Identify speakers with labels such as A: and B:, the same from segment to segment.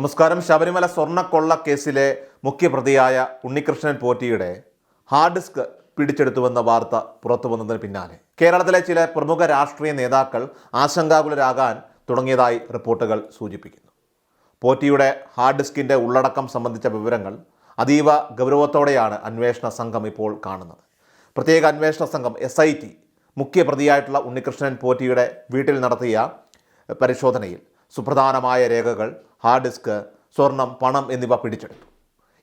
A: നമസ്കാരം. ശബരിമല സ്വർണക്കൊള്ള കേസിലെ മുഖ്യപ്രതിയായ ഉണ്ണികൃഷ്ണൻ പോറ്റിയുടെ ഹാർഡ് ഡിസ്ക് പിടിച്ചെടുത്തുവെന്ന വാർത്ത പുറത്തു വന്നതിന് പിന്നാലെ. കേരളത്തിലെ ചില പ്രമുഖ രാഷ്ട്രീയ നേതാക്കൾ ആശങ്കാകുലരാകാൻ തുടങ്ങിയതായി റിപ്പോർട്ടുകൾ സൂചിപ്പിക്കുന്നു. പോറ്റിയുടെ ഹാർഡ് ഡിസ്കിന്റെ ഉള്ളടക്കം സംബന്ധിച്ച വിവരങ്ങൾ അതീവ ഗൗരവത്തോടെയാണ് അന്വേഷണ സംഘം ഇപ്പോൾ കാണുന്നത്. പ്രത്യേക അന്വേഷണ സംഘം എസ് ഐ ടി മുഖ്യപ്രതിയായിട്ടുള്ള ഉണ്ണികൃഷ്ണൻ പോറ്റിയുടെ വീട്ടിൽ നടത്തിയ പരിശോധനയിൽ സുപ്രധാനമായ രേഖകൾ ഹാർഡ് ഡിസ്ക് സ്വർണം പണം എന്നിവ പിടിച്ചെടുത്തു.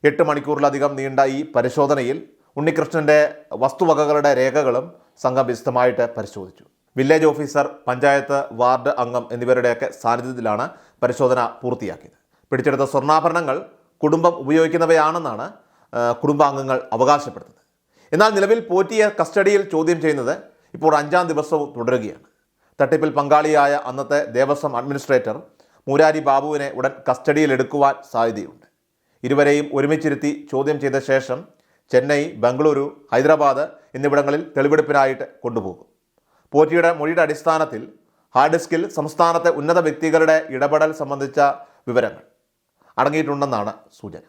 A: എട്ട് മണിക്കൂറിലധികം നീണ്ട ഈ പരിശോധനയിൽ ഉണ്ണികൃഷ്ണന്റെ വസ്തുവകകളുടെ രേഖകളും സംഘം വിശദമായിട്ട് പരിശോധിച്ചു. വില്ലേജ് ഓഫീസർ പഞ്ചായത്ത് വാർഡ് അംഗം എന്നിവരുടെയൊക്കെ സാന്നിധ്യത്തിലാണ് പരിശോധന പൂർത്തിയാക്കിയത്. പിടിച്ചെടുത്ത സ്വർണാഭരണങ്ങൾ കുടുംബം ഉപയോഗിക്കുന്നവയാണെന്നാണ് കുടുംബാംഗങ്ങൾ അവകാശപ്പെടുന്നത്. എന്നാൽ നിലവിൽ പോറ്റിയെ കസ്റ്റഡിയിൽ ചോദ്യം ചെയ്യുന്നത് ഇപ്പോൾ അഞ്ചാം ദിവസവും തുടരുകയാണ്. തട്ടിപ്പിൽ പങ്കാളിയായ അന്നത്തെ ദേവസ്വം അഡ്മിനിസ്ട്രേറ്റർ മൂരാരി ബാബുവിനെ ഉടൻ കസ്റ്റഡിയിലെടുക്കുവാൻ സാധ്യതയുണ്ട്. ഇരുവരെയും ഒരുമിച്ചിരുത്തി ചോദ്യം ചെയ്ത ശേഷം ചെന്നൈ ബംഗളൂരു ഹൈദരാബാദ് എന്നിവിടങ്ങളിൽ തെളിവെടുപ്പിനായിട്ട് കൊണ്ടുപോകും. പോറ്റിയുടെ മൊഴിയുടെ അടിസ്ഥാനത്തിൽ ഹാർഡ് ഡിസ്കിൽ സംസ്ഥാനത്തെ ഉന്നത വ്യക്തികളുടെ ഇടപെടൽ സംബന്ധിച്ച വിവരങ്ങൾ അടങ്ങിയിട്ടുണ്ടെന്നാണ് സൂചന.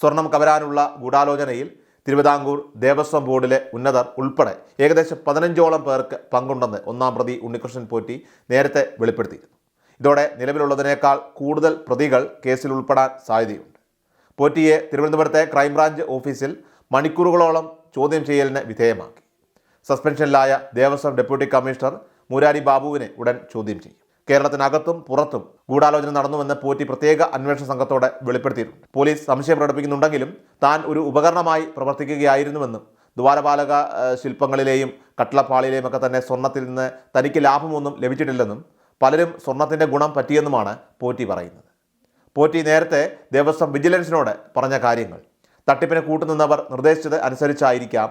A: സ്വർണം കവരാനുള്ള ഗൂഢാലോചനയിൽ തിരുവിതാംകൂർ ദേവസ്വം ബോർഡിലെ ഉന്നതർ ഉൾപ്പെടെ ഏകദേശം പതിനഞ്ചോളം പേർക്ക് പങ്കുണ്ടെന്ന് ഒന്നാം പ്രതി ഉണ്ണികൃഷ്ണൻ പോറ്റി നേരത്തെ വെളിപ്പെടുത്തിയിരുന്നു. ഇതോടെ നിലവിലുള്ളതിനേക്കാൾ കൂടുതൽ പ്രതികൾ കേസിൽ ഉൾപ്പെടാൻ സാധ്യതയുണ്ട്. പോറ്റിയെ തിരുവനന്തപുരത്തെ ക്രൈംബ്രാഞ്ച് ഓഫീസിൽ മണിക്കൂറുകളോളം ചോദ്യം ചെയ്യലിന് വിധേയമാക്കി. സസ്പെൻഷനിലായ ദേവസ്വം ഡെപ്യൂട്ടി കമ്മീഷണർ മുരാരി ബാബുവിനെ ഉടൻ ചോദ്യം ചെയ്യും. കേരളത്തിനകത്തും പുറത്തും ഗൂഢാലോചന നടന്നുവെന്ന് പോറ്റി പ്രത്യേക അന്വേഷണ സംഘത്തോടെ വെളിപ്പെടുത്തിയിട്ടുണ്ട് പോലീസ് സംശയം പ്രകടിപ്പിക്കുന്നുണ്ടെങ്കിലും താൻ ഒരു ഉപകരണമായി പ്രവർത്തിക്കുകയായിരുന്നുവെന്നും ദ്വാരപാലക ശില്പങ്ങളിലെയും കട്ടളപ്പാളിയിലെയും ഒക്കെ തന്നെ സ്വർണത്തിൽ നിന്ന് തനിക്ക് ലാഭമൊന്നും ലഭിച്ചിട്ടില്ലെന്നും പലരും സ്വർണത്തിന്റെ ഗുണം പറ്റിയെന്നുമാണ് പോറ്റി പറയുന്നത്. പോറ്റി നേരത്തെ ദേവസ്വം വിജിലൻസിനോട് പറഞ്ഞ കാര്യങ്ങൾ. തട്ടിപ്പിന് കൂട്ടുനിന്നവർ നിർദ്ദേശിച്ചത് അനുസരിച്ചായിരിക്കാം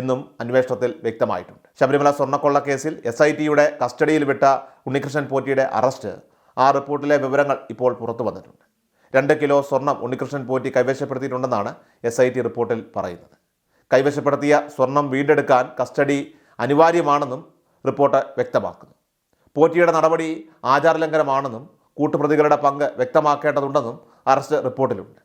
A: എന്നും അന്വേഷണത്തിൽ വ്യക്തമായിട്ടുണ്ട്. ശബരിമല സ്വർണക്കൊള്ള കേസിൽ എസ് ഐ ടിയുടെ കസ്റ്റഡിയിൽ വിട്ട ഉണ്ണികൃഷ്ണൻ പോറ്റിയുടെ അറസ്റ്റ്. ആ റിപ്പോർട്ടിലെ വിവരങ്ങൾ ഇപ്പോൾ പുറത്തു വന്നിട്ടുണ്ട്. രണ്ട് കിലോ സ്വർണം ഉണ്ണികൃഷ്ണൻ പോറ്റി കൈവശപ്പെടുത്തിയിട്ടുണ്ടെന്നാണ് എസ് ഐ ടി റിപ്പോർട്ടിൽ പറയുന്നത്. കൈവശപ്പെടുത്തിയ സ്വർണം വീണ്ടെടുക്കാൻ കസ്റ്റഡി അനിവാര്യമാണെന്നും റിപ്പോർട്ട് വ്യക്തമാക്കുന്നു. പോറ്റിയുടെ നടപടി ആചാരലംഘനമാണെന്നും കൂട്ടുപ്രതികളുടെ പങ്ക് വ്യക്തമാക്കേണ്ടതുണ്ടെന്നും അറസ്റ്റ് റിപ്പോർട്ടിലുണ്ട്.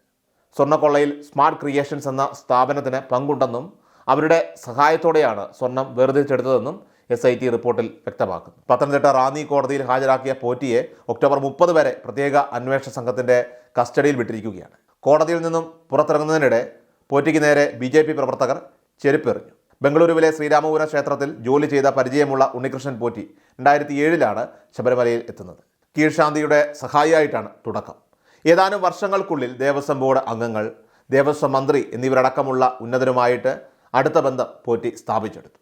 A: സ്വർണക്കൊള്ളയിൽ സ്മാർട്ട് ക്രിയേഷൻസ് എന്ന സ്ഥാപനത്തിന് പങ്കുണ്ടെന്നും അവരുടെ സഹായത്തോടെയാണ് സ്വർണം വേർതിരിച്ചെടുത്തതെന്നും എസ് ഐ ടി റിപ്പോർട്ടിൽ വ്യക്തമാക്കുന്നു. പത്തനംതിട്ട റാന്നി കോടതിയിൽ ഹാജരാക്കിയ പോറ്റിയെ ഒക്ടോബർ മുപ്പത് വരെ പ്രത്യേക അന്വേഷണ സംഘത്തിന്റെ കസ്റ്റഡിയിൽ വിട്ടിരിക്കുകയാണ്. കോടതിയിൽ നിന്നും പുറത്തിറങ്ങുന്നതിനിടെ പോറ്റിക്ക് നേരെ ബി ജെ പി പ്രവർത്തകർ ചെരുപ്പെറിഞ്ഞു. ബംഗളൂരുവിലെ ശ്രീരാമപുരം ക്ഷേത്രത്തിൽ ജോലി ചെയ്ത പരിചയമുള്ള ഉണ്ണികൃഷ്ണൻ പോറ്റി രണ്ടായിരത്തി ഏഴിലാണ് ശബരിമലയിൽ എത്തുന്നത്. കീഴ്ശാന്തിയുടെ സഹായിയായിട്ടാണ് തുടക്കം. ഏതാനും വർഷങ്ങൾക്കുള്ളിൽ ദേവസ്വം ബോർഡ് അംഗങ്ങൾ ദേവസ്വം മന്ത്രി എന്നിവരടക്കമുള്ള ഉന്നതരുമായിട്ട് അടുത്ത ബന്ധം പോറ്റി സ്ഥാപിച്ചെടുത്തു.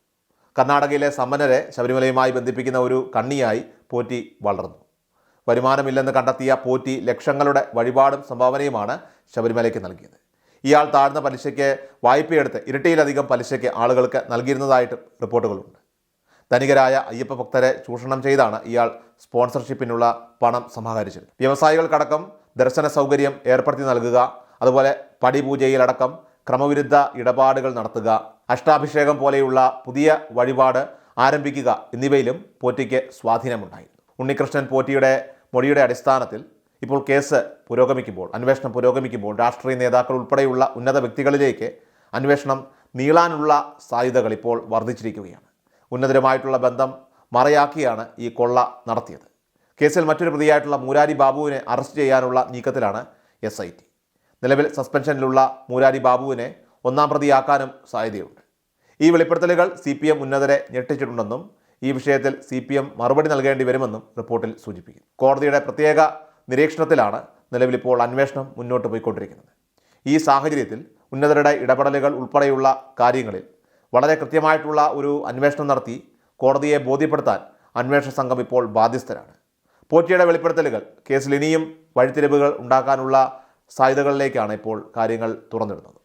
A: കർണാടകയിലെ സമ്പന്നരെ ശബരിമലയുമായി ബന്ധിപ്പിക്കുന്ന ഒരു കണ്ണിയായി പോറ്റി വളർന്നു. വരുമാനമില്ലെന്ന് കണ്ടെത്തിയ പോറ്റി ലക്ഷങ്ങളുടെ വഴിപാടും സംഭാവനയുമാണ് ശബരിമലയ്ക്ക് നൽകിയത്. ഇയാൾ താഴ്ന്ന പലിശയ്ക്ക് വായ്പയെടുത്ത് ഇരട്ടിയിലധികം പലിശയ്ക്ക് ആളുകൾക്ക് നൽകിയിരുന്നതായിട്ടും റിപ്പോർട്ടുകളുണ്ട്. ധനികരായ അയ്യപ്പ ഭക്തരെ ചൂഷണം ചെയ്താണ് ഇയാൾ സ്പോൺസർഷിപ്പിനുള്ള പണം സമാഹരിച്ചത്. വ്യവസായികൾക്കടക്കം ദർശന സൗകര്യം ഏർപ്പെടുത്തി നൽകുക അതുപോലെ പടിപൂജയിലടക്കം ക്രമവിരുദ്ധ ഇടപാടുകൾ നടത്തുക അഷ്ടാഭിഷേകം പോലെയുള്ള പുതിയ വഴിപാട് ആരംഭിക്കുക എന്നിവയിലും പോറ്റിക്ക് സ്വാധീനമുണ്ടായിരുന്നു ഉണ്ണികൃഷ്ണൻ പോറ്റിയുടെ മൊഴിയുടെ അടിസ്ഥാനത്തിൽ ഇപ്പോൾ കേസ് പുരോഗമിക്കുമ്പോൾ അന്വേഷണം പുരോഗമിക്കുമ്പോൾ രാഷ്ട്രീയ നേതാക്കൾ ഉൾപ്പെടെയുള്ള ഉന്നത വ്യക്തികളിലേക്ക് അന്വേഷണം നീളാനുള്ള സാധ്യതകൾ ഇപ്പോൾ വർദ്ധിച്ചിരിക്കുകയാണ്. ഉന്നതരുമായിട്ടുള്ള ബന്ധം മറയാക്കിയാണ് ഈ കൊള്ള നടത്തിയത്. കേസിൽ മറ്റൊരു പ്രതിയായിട്ടുള്ള മൂരാരി ബാബുവിനെ അറസ്റ്റ് ചെയ്യാനുള്ള നീക്കത്തിലാണ് എസ് നിലവിൽ സസ്പെൻഷനിലുള്ള മൂരാരി ബാബുവിനെ ഒന്നാം പ്രതിയാക്കാനും സാധ്യതയുണ്ട്. ഈ വെളിപ്പെടുത്തലുകൾ സി പി എം ഉന്നതരെ ഞെട്ടിച്ചിട്ടുണ്ടെന്നും ഈ വിഷയത്തിൽ സി പി എം മറുപടി നൽകേണ്ടി വരുമെന്നും റിപ്പോർട്ടിൽ സൂചിപ്പിക്കുന്നു. കോടതിയുടെ പ്രത്യേക നിരീക്ഷണത്തിലാണ് നിലവിലിപ്പോൾ അന്വേഷണം മുന്നോട്ട് പോയിക്കൊണ്ടിരിക്കുന്നത്. ഈ സാഹചര്യത്തിൽ ഉന്നതരുടെ ഇടപെടലുകൾ ഉൾപ്പെടെയുള്ള കാര്യങ്ങളിൽ വളരെ കൃത്യമായിട്ടുള്ള ഒരു അന്വേഷണം നടത്തി കോടതിയെ ബോധ്യപ്പെടുത്താൻ അന്വേഷണ സംഘം ഇപ്പോൾ ബാധ്യസ്ഥരാണ്. പോറ്റിയുടെ വെളിപ്പെടുത്തലുകൾ കേസിൽ ഇനിയും വഴിത്തിരിവുകൾ ഉണ്ടാക്കാനുള്ള സാധ്യതകളിലേക്കാണ് ഇപ്പോൾ കാര്യങ്ങൾ തുറന്നിടുന്നത്.